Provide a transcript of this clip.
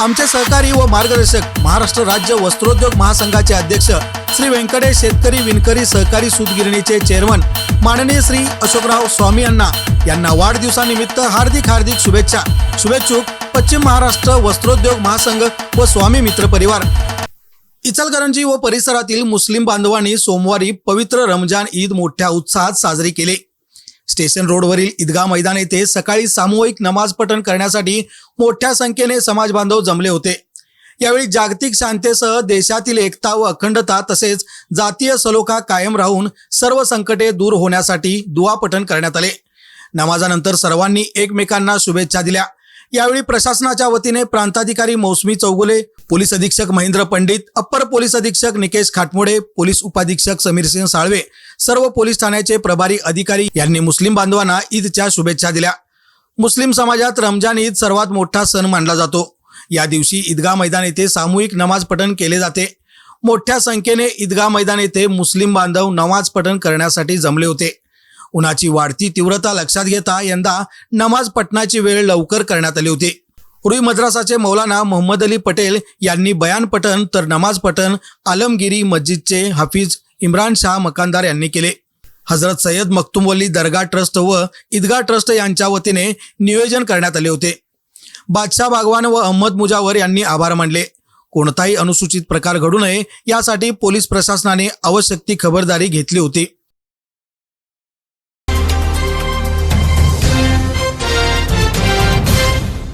आमचे सहकारी व मार्गदर्शक महाराष्ट्र राज्य वस्त्रोद्योग महासंघाचे अध्यक्ष श्री व्यंकटेश शेतकरी विणकरी सहकारी सूतगिरणीचे चेअरमन माननीय श्री अशोकराव स्वामी अण्णा यांना वाढदिवसानिमित्त हार्दिक हार्दिक शुभेच्छा. शुभेच्छुक पश्चिम महाराष्ट्र वस्त्रोद्योग महासंघ व स्वामी मित्र परिवार. इचलकरंजी व परिसरातील मुस्लिम बांधवांनी सोमवारी पवित्र रमजान ईद मोठ्या उत्साहात साजरी केली. स्टेशन रोडवरील ईदगा मैदान येथे सकाळी सामूहिक नमाज पठण करण्यासाठी मोठ्या संख्येने समाज बांधव जमले होते. यावेळी जागतिक शांतेसह देशातील एकता व अखंडता तसेच जातीय सलोखा कायम राहून सर्व संकटे दूर होण्यासाठी दुवा पठण करण्यात आले. नमाजानंतर सर्वांनी एकमेकांना शुभेच्छा दिल्या. यावेळी प्रशासनाच्या वतीने प्रांताधिकारी मौसमी चौगुले पोलीस अधीक्षक महेंद्र पंडित अप्पर पोलीस अधीक्षक निकेश खाटमोडे पोलीस उपाधीक्षक समीर सिंह साळवे सर्व पोलीस ठाण्याचे प्रभारी अधिकारी यांनी मुस्लिम बांधवांना ईदच्या शुभेच्छा दिल्या. मुस्लिम समाजात रमजान ईद सर्वात मोठा सण मानला जातो. या दिवशी ईदगाह मैदान येथे सामूहिक नमाज पठण केले जाते. मोठ्या संख्येने ईदगाह मैदान येथे मुस्लिम बांधव नमाज पठण करण्यासाठी जमले होते. उन्हाची वाढती तीव्रता लक्षात घेता यंदा नमाज पठणाची वेळ लवकर करण्यात आली होती. रुई मद्रासाचे मौलाना मोहम्मद अली पटेल यांनी बयान पठण तर नमाज पठण आलमगिरी मस्जिदचे हाफिज इम्रान शाह मकानदार यांनी केले. हजरत सय्यद मक्तुमवली दर्गा ट्रस्ट व ईदगाह ट्रस्ट यांच्या वतीने नियोजन करण्यात आले होते. बादशाह बागवान व अहमद मुजावर यांनी आभार मानले. कोणताही अनुसूचित प्रकार घडू नये यासाठी पोलीस प्रशासनाने आवश्यक ती खबरदारी घेतली होती.